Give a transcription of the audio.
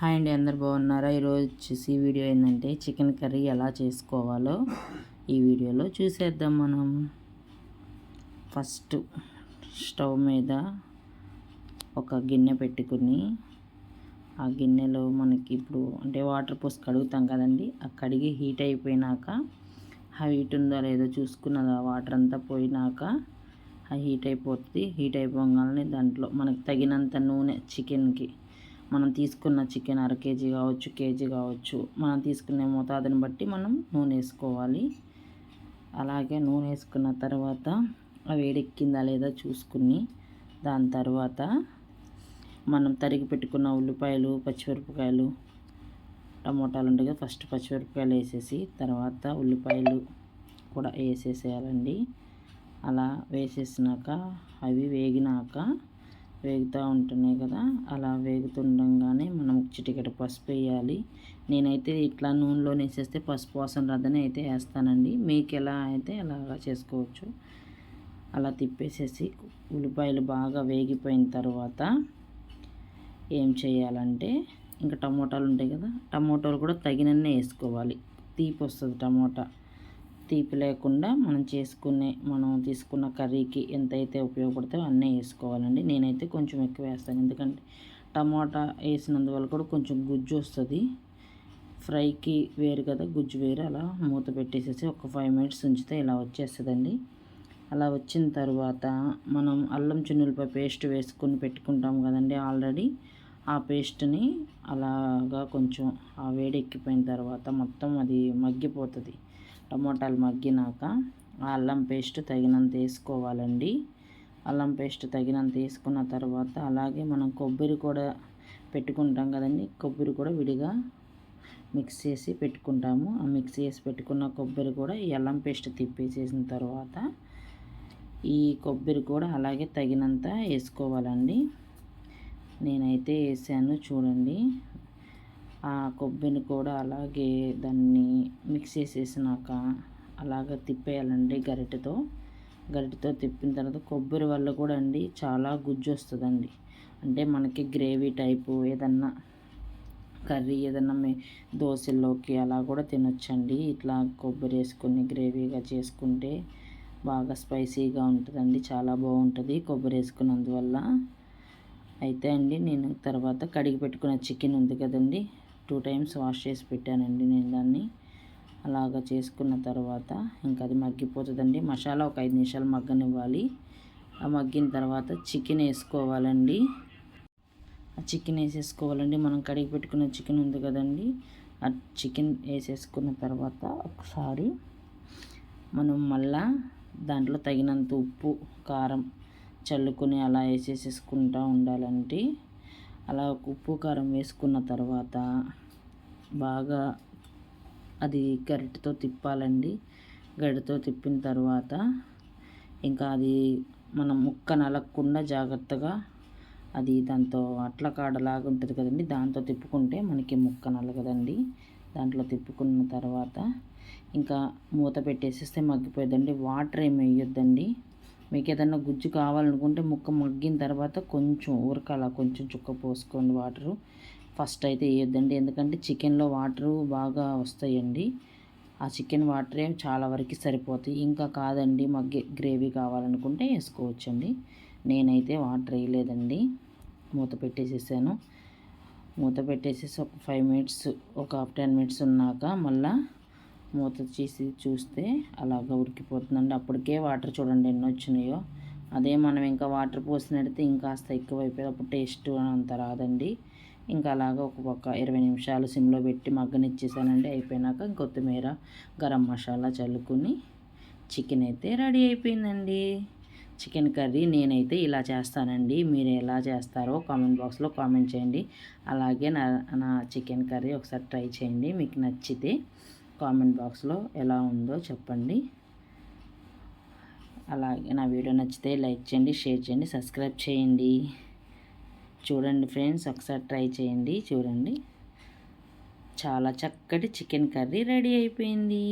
Hi అండి అందరు బాగున్నారా? ఈరోజు వచ్చేసి వీడియో ఏంటంటే చికెన్ కర్రీ ఎలా చేసుకోవాలో ఈ వీడియోలో చూసేద్దాం మనం. ఫస్ట్ స్టవ్ మీద ఒక గిన్నె పెట్టుకుని ఆ గిన్నెలో మనకి ఇప్పుడు అంటే వాటర్ పోసి కడుగుతాం కదండి ఆ కడిగి హీట్ అయిపోయినాక ఆ హీట్ ఉందో లేదో చూసుకున్నది ఆ వాటర్ అంతా పోయినాక ఆ హీట్ అయిపోతుంది. హీట్ అయిపోగానే దాంట్లో మనకు తగినంత నూనె చికెన్కి మనం తీసుకున్న చికెన్ అర కేజీ కావచ్చు కేజీ కావచ్చు మనం తీసుకునే మోతాదుని బట్టి మనం నూనె వేసుకోవాలి. అలాగే నూనె వేసుకున్న తర్వాత అవి వేడెక్కిందా లేదా చూసుకుని దాని తర్వాత మనం తరిగి పెట్టుకున్న ఉల్లిపాయలు పచ్చిమిరపకాయలు టమోటాలు ఉండగా ఫస్ట్ పచ్చిమిరపకాయలు వేసేసి తర్వాత ఉల్లిపాయలు కూడా వేసేసేయాలండి. అలా వేసేసినాక అవి వేగినాక వేగుతూ ఉంటున్నాయి కదా అలా వేగుతుండగానే మనం చిటికెట పసుపు వేయాలి. నేనైతే ఇట్లా నూనెలో వేసేస్తే పసుపు వాసన రద్దనే అయితే వేస్తానండి. మీకు ఎలా అయితే అలాగా చేసుకోవచ్చు. అలా తిప్పేసేసి ఉల్లిపాయలు బాగా వేగిపోయిన తర్వాత ఏం చేయాలంటే ఇంకా టమోటాలు ఉంటాయి కదా టమోటాలు కూడా తగినన్నే వేసుకోవాలి. తీపి వస్తుంది టమోటా. తీపి లేకుండా మనం చేసుకునే మనం తీసుకున్న కర్రీకి ఎంతైతే ఉపయోగపడతాయో అన్నీ వేసుకోవాలండి. నేనైతే కొంచెం ఎక్కువ వేస్తాను. ఎందుకంటే టమాటా వేసినందువల్ల కూడా కొంచెం గుజ్జు వస్తుంది. ఫ్రైకి వేరు కదా గుజ్జు వేరు. అలా మూత పెట్టేసేసి ఒక ఫైవ్ మినిట్స్ ఉంచితే ఇలా వచ్చేస్తుందండి. అలా వచ్చిన తర్వాత మనం అల్లం చున్నులపై పేస్ట్ వేసుకొని పెట్టుకుంటాం కదండి ఆల్రెడీ. ఆ పేస్ట్ని అలాగా కొంచెం ఆ వేడి ఎక్కిపోయిన తర్వాత మొత్తం అది మగ్గిపోతుంది. టమోటాలు మగ్గినాక అల్లం పేస్ట్ తగినంత వేసుకోవాలండి. అల్లం పేస్ట్ తగినంత వేసుకున్న తర్వాత అలాగే మనం కొబ్బరి కూడా పెట్టుకుంటాం కదండి. కొబ్బరి కూడా విడిగా మిక్స్ చేసి పెట్టుకుంటాము. ఆ మిక్స్ చేసి పెట్టుకున్న కొబ్బరి కూడా ఈ అల్లం పేస్ట్ తిప్పేసేసిన తర్వాత ఈ కొబ్బరి కూడా అలాగే తగినంత వేసుకోవాలండి. నేనైతే వేసాను చూడండి. ఆ కొబ్బరిని కూడా అలాగే దాన్ని మిక్స్ చేసేసినాక అలాగ తిప్పేయాలండి గరిటెతో. గరిటెతో తిప్పిన తర్వాత కొబ్బరి వల్ల కూడా అండి చాలా గుజ్జు వస్తుందండి. అంటే మనకి గ్రేవీ టైపు ఏదన్నా కర్రీ ఏదన్నా మే దోశల్లోకి అలా కూడా తినొచ్చండి. ఇట్లా కొబ్బరి వేసుకొని గ్రేవీగా చేసుకుంటే బాగా స్పైసీగా ఉంటుందండి చాలా బాగుంటుంది కొబ్బరి వేసుకున్నందువల్ల. అయితే అండి నేను తర్వాత కడిగి పెట్టుకున్న చికెన్ ఉంది కదండి టూ టైమ్స్ వాష్ చేసి పెట్టానండి నేను దాన్ని. అలాగా చేసుకున్న తర్వాత ఇంకా అది మగ్గిపోతుందండి. మసాలా ఒక ఐదు నిమిషాలు మగ్గనివ్వాలి. ఆ మగ్గిన తర్వాత చికెన్ వేసుకోవాలండి. ఆ చికెన్ వేసేసుకోవాలండి. మనం కడిగి పెట్టుకున్న చికెన్ ఉంది కదండి. ఆ చికెన్ వేసేసుకున్న తర్వాత ఒకసారి మనం మళ్ళా దాంట్లో తగినంత ఉప్పు కారం చల్లుకొని అలా వేసేసేసుకుంటూ ఉండాలంటే అలా ఉప్పు కారం వేసుకున్న తర్వాత బాగా అది గరిటెతో తిప్పాలండి. గరిటెతో తిప్పిన తర్వాత ఇంకా అది మనం ముక్క నలగకుండా జాగ్రత్తగా అది దాంతో అట్ల కాడలాగా ఉంటుంది కదండి. దాంతో తిప్పుకుంటే మనకి ముక్క నలగదండి. దాంట్లో తిప్పుకున్న తర్వాత ఇంకా మూత పెట్టేసేస్తే మగ్గిపోయిందండి. వాటర్ ఏమి వేయొద్దండి. మీకు ఏదన్నా గుజ్జు కావాలనుకుంటే ముక్క మగ్గిన తర్వాత కొంచెం ఊరకాల కొంచెం చుక్క పోసుకోండి వాటరు. ఫస్ట్ అయితే వేయొద్దండి. ఎందుకంటే చికెన్లో వాటరు బాగా వస్తాయండి. ఆ చికెన్ వాటరే చాలా వరకు సరిపోతాయి. ఇంకా కాదండి మగ్గి గ్రేవీ కావాలనుకుంటే వేసుకోవచ్చండి. నేనైతే వాటర్ వేయలేదండి. మూత పెట్టేసేసాను. మూత పెట్టేసేసి ఒక ఫైవ్ మినిట్స్ ఒక టెన్ మినిట్స్ ఉన్నాక మళ్ళీ మూత తీసి చూస్తే అలాగ ఉడికిపోతుందండి. అప్పటికే వాటర్ చూడండి ఎన్ని వచ్చినాయో. అదే మనం ఇంకా వాటర్ పోసినడితే ఇంకాస్త ఎక్కువ అయిపోయి అప్పుడు టేస్ట్ అంత రాదండి. ఇంకా అలాగ ఒక పక్క ఇరవై నిమిషాలు సిమ్లో పెట్టి మగ్గనిచ్చేసానండి. అయిపోయినాక కొత్తిమీర గరం మసాలా చల్లుకుని చికెన్ అయితే రెడీ అయిపోయిందండి. చికెన్ కర్రీ నేనైతే ఇలా చేస్తానండి. మీరు ఎలా చేస్తారో కామెంట్ బాక్స్లో కామెంట్ చేయండి. అలాగే నా నా చికెన్ కర్రీ ఒకసారి ట్రై చేయండి. మీకు నచ్చితే కామెంట్ బాక్స్లో ఎలా ఉందో చెప్పండి. అలాగే నా వీడియో నచ్చితే లైక్ చేయండి షేర్ చేయండి సబ్స్క్రైబ్ చేయండి. చూడండి ఫ్రెండ్స్ ఒకసారి ట్రై చేయండి చూడండి. చాలా చక్కటి చికెన్ కర్రీ రెడీ అయిపోయింది.